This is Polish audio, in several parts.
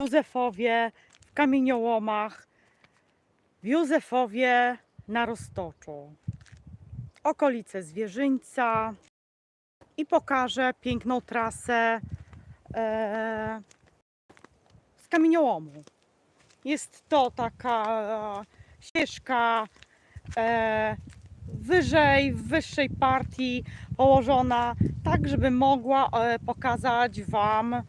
Józefowie w kamieniołomach, w Józefowie na Roztoczu, okolice Zwierzyńca i pokażę piękną trasę e, z kamieniołomu. Jest to taka e, ścieżka e, wyżej, w wyższej partii położona, tak żeby mogła e, pokazać Wam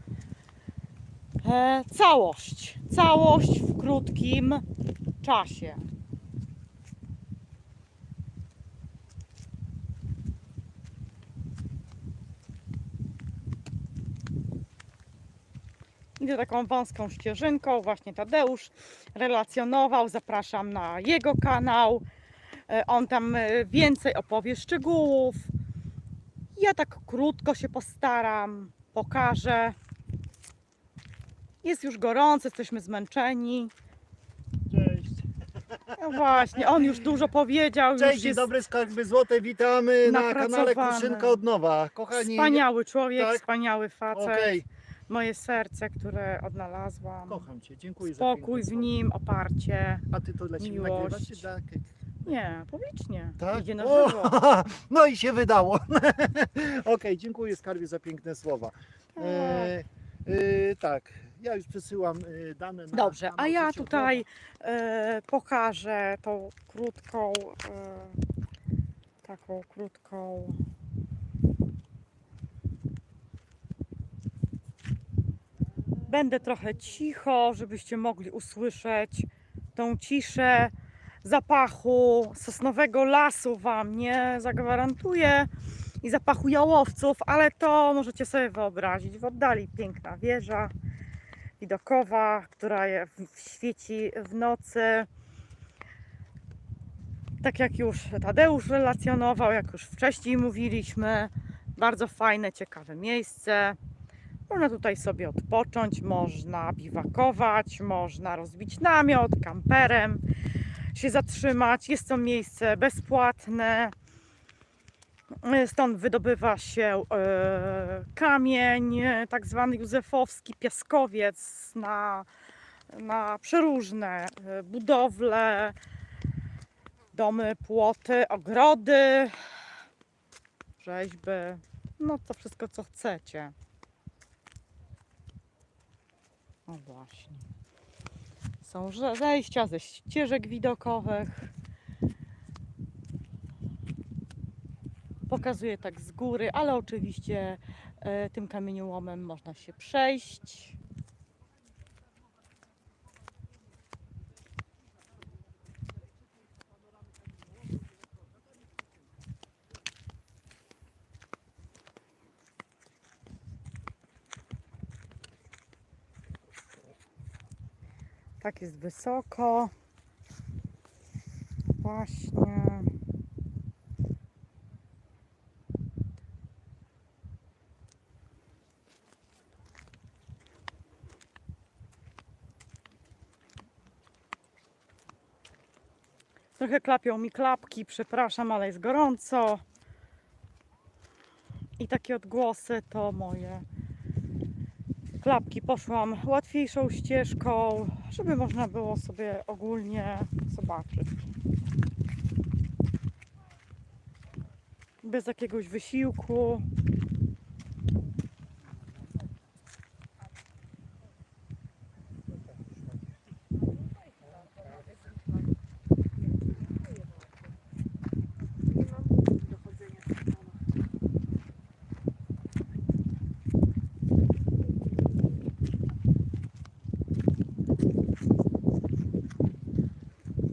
całość. Całość w krótkim czasie. Idę taką wąską ścieżynką, właśnie Tadeusz relacjonował, zapraszam na jego kanał. E, On tam e, więcej opowie szczegółów. Ja tak krótko się postaram, pokażę. Jest już gorąco, jesteśmy zmęczeni. Cześć. No właśnie, on już dużo powiedział. Cześć, już dzień jest dobry, skarby złote, witamy na kanale napracowany. Kruszynka od nowa. Kochani, wspaniały człowiek, tak? wspaniały facet. okej, Moje serce, które odnalazłam. kocham Cię, dziękuję Spokój za w nim, oparcie. A Ty to dla Ciebie miłość. nagrywasz? czy. Nie, publicznie. tak? Idzie na O, żywo. no i się wydało. Okej, dziękuję skarbie za piękne słowa. Tak. E, e, tak, ja już przesyłam e, dane na Dobrze, kanał a ja tutaj e, pokażę tą krótką, e, taką krótką. Będę trochę cicho, żebyście mogli usłyszeć tą ciszę zapachu sosnowego lasu Wam nie zagwarantuję i zapachu jałowców, ale to możecie sobie wyobrazić. W oddali piękna wieża widokowa, która świeci w nocy. Tak jak już Tadeusz relacjonował, jak już wcześniej mówiliśmy, bardzo fajne, ciekawe miejsce. Można tutaj sobie odpocząć, można biwakować, można rozbić namiot kamperem, się zatrzymać. Jest to miejsce bezpłatne. Stąd wydobywa się e, kamień, e, tak zwany józefowski piaskowiec na, na przeróżne e, budowle, domy, płoty, ogrody, rzeźby, no to wszystko co chcecie. O właśnie. Są zejścia ze ścieżek widokowych. Pokazuję tak z góry, ale oczywiście e, tym kamieniołomem można się przejść. Tak jest wysoko. Właśnie. Trochę klapią mi klapki, przepraszam, ale jest gorąco. I takie odgłosy to moje klapki. Poszłam łatwiejszą ścieżką, żeby można było sobie ogólnie zobaczyć. Bez jakiegoś wysiłku.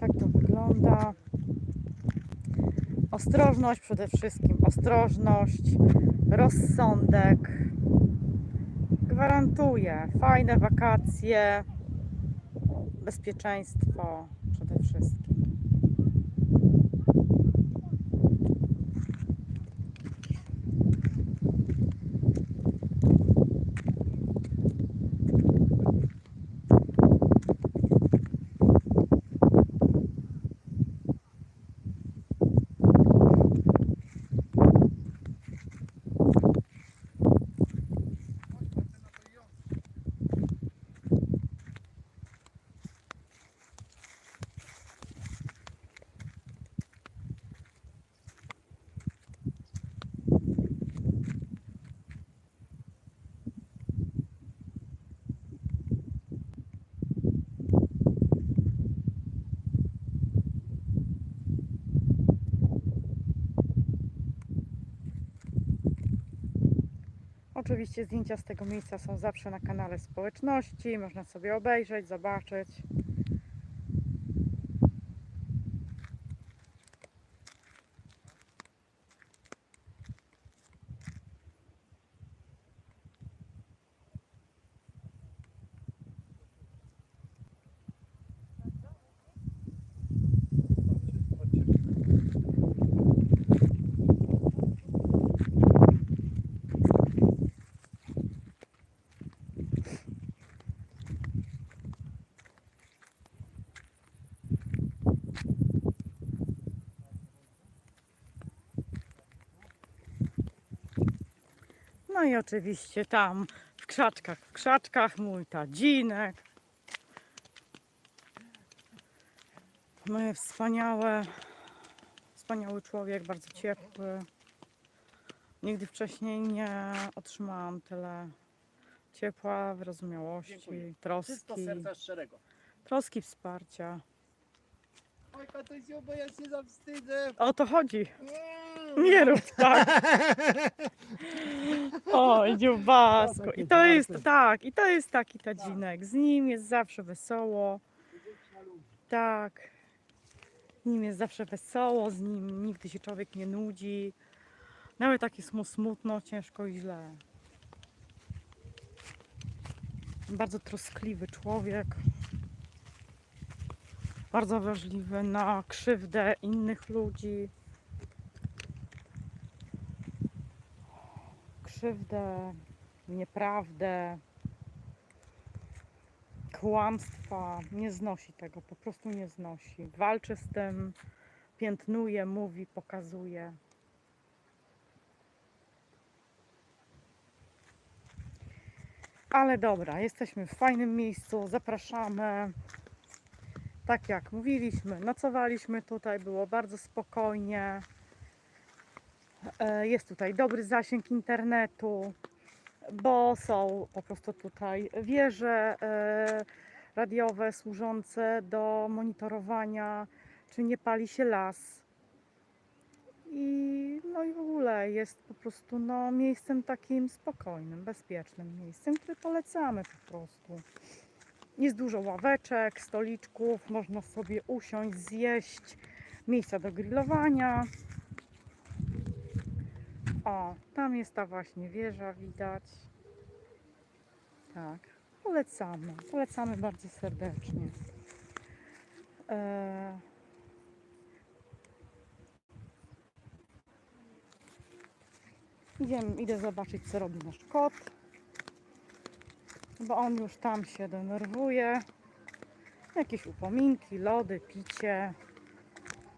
Tak to wygląda. Ostrożność przede wszystkim, ostrożność, rozsądek. Gwarantuję fajne wakacje, bezpieczeństwo Oczywiście zdjęcia z tego miejsca są zawsze na kanale społeczności, można sobie obejrzeć, zobaczyć. No i oczywiście tam w krzaczkach, w krzaczkach mój tadzinek. Moje wspaniałe, wspaniały człowiek, bardzo ciepły. Nigdy wcześniej nie otrzymałam tyle ciepła, wyrozumiałości, Dziękuję. troski, Czysto serca szczerego. troski, wsparcia. Oj, Katusiu, bo ja się zawstydzę. O to chodzi. Mm. Nie rób tak. Oj, dziubasku. I to jest tak, i to jest taki tadzinek. Z nim jest zawsze wesoło. Tak. Z nim jest zawsze wesoło, z nim nigdy się człowiek nie nudzi. Nawet jak jest mu smutno, ciężko i źle. Bardzo troskliwy człowiek. Bardzo wrażliwy na krzywdę innych ludzi. krzywdę, nieprawdę, kłamstwa. Nie znosi tego, po prostu nie znosi. Walczy z tym, piętnuje, mówi, pokazuje. Ale dobra, jesteśmy w fajnym miejscu, zapraszamy. Tak jak mówiliśmy, nocowaliśmy tutaj, było bardzo spokojnie. E, Jest tutaj dobry zasięg internetu, bo są po prostu tutaj wieże e, radiowe służące do monitorowania, czy nie pali się las. I, no i w ogóle jest po prostu no, miejscem takim spokojnym, bezpiecznym miejscem, które polecamy po prostu. Jest dużo ławeczek, stoliczków, można sobie usiąść, zjeść, miejsca do grillowania. O, tam jest ta właśnie wieża, widać. Tak, polecamy, polecamy bardzo serdecznie. E... Idziemy, idę zobaczyć, co robi nasz kot, bo on już tam się denerwuje. Jakieś upominki, lody, picie.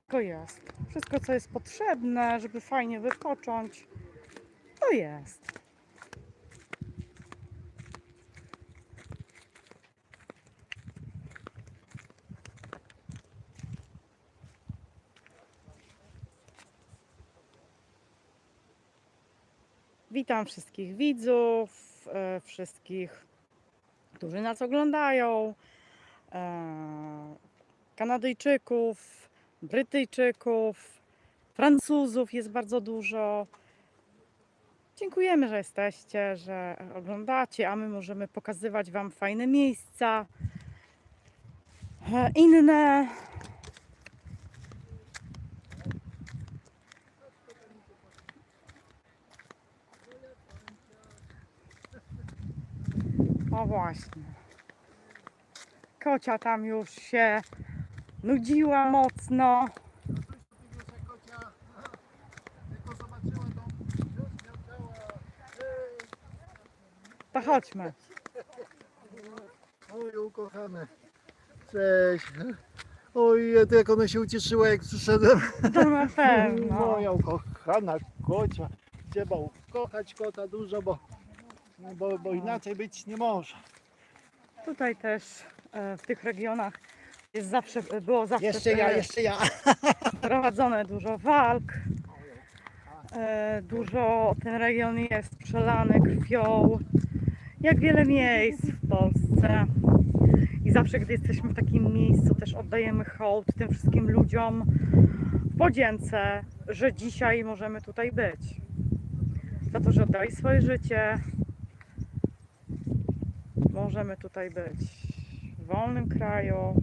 To jest. Wszystko, co jest potrzebne, żeby fajnie wypocząć, to jest. Witam wszystkich widzów, e, wszystkich, którzy nas oglądają, e, Kanadyjczyków, Brytyjczyków, Francuzów jest bardzo dużo. Dziękujemy, że jesteście, że oglądacie, a my możemy pokazywać Wam fajne miejsca, e, inne. O właśnie. Kocia tam już się nudziła mocno. To chodźmy. Oj, ukochane. Cześć. Oj, to jak ona się ucieszyła, jak przyszedłem. To na pewno. Moja ukochana kocia. Trzeba ukochać kota dużo, bo, no bo, bo inaczej być nie może. Tutaj też e, w tych regionach jest zawsze, było zawsze Jeszcze ja, e, jeszcze ja. prowadzone dużo walk. E, Dużo ten region jest przelany krwią, jak wiele miejsc w Polsce. I zawsze, gdy jesteśmy w takim miejscu, też oddajemy hołd tym wszystkim ludziom w podzięce, że dzisiaj możemy tutaj być. za to, że oddali swoje życie. Możemy tutaj być w wolnym kraju.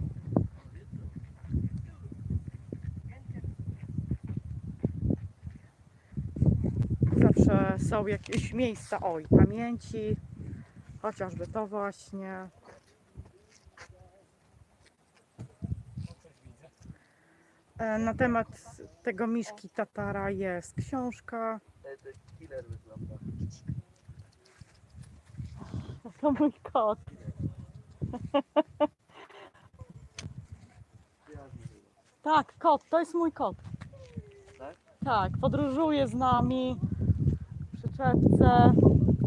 Zawsze są jakieś miejsca, oj, pamięci, chociażby to właśnie. E, Na temat tego Miszki Tatara jest książka. Killer wygląda. To mój kot. Tak, kot, to jest mój kot. Tak? Tak, podróżuje z nami w przyczepce.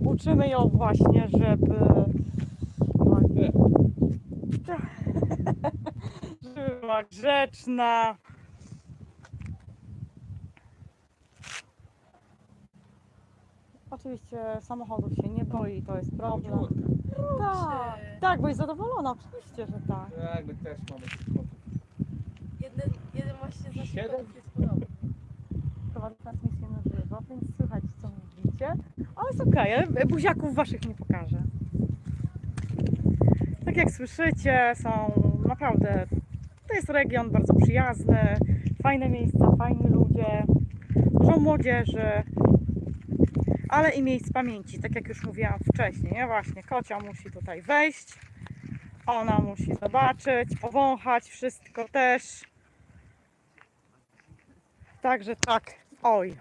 Uczymy ją właśnie, żeby. żeby była grzeczna. Oczywiście samochodów się nie boi, to jest problem. Tak, tak, bo jest zadowolona, oczywiście, że tak. Tak, my też mamy tych kotów. Jeden, jeden właśnie z naszych Siedem? kotów jest podobny. prowadzę transmisję na żywo, więc słychać co mówicie. Ale jest okej, okay. buziaków waszych nie pokażę. Tak jak słyszycie, są naprawdę. To jest region bardzo przyjazny, fajne miejsca, fajni ludzie, dużo młodzieży, ale i miejsc pamięci, tak jak już mówiłam wcześniej. Nie? Właśnie, kocia musi tutaj wejść, ona musi zobaczyć, powąchać wszystko też. Także tak, oj,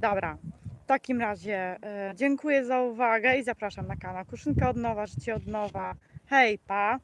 dobra. W takim razie e, dziękuję za uwagę i zapraszam na kanał Kuszynka od nowa, życie od nowa. Hej, pa!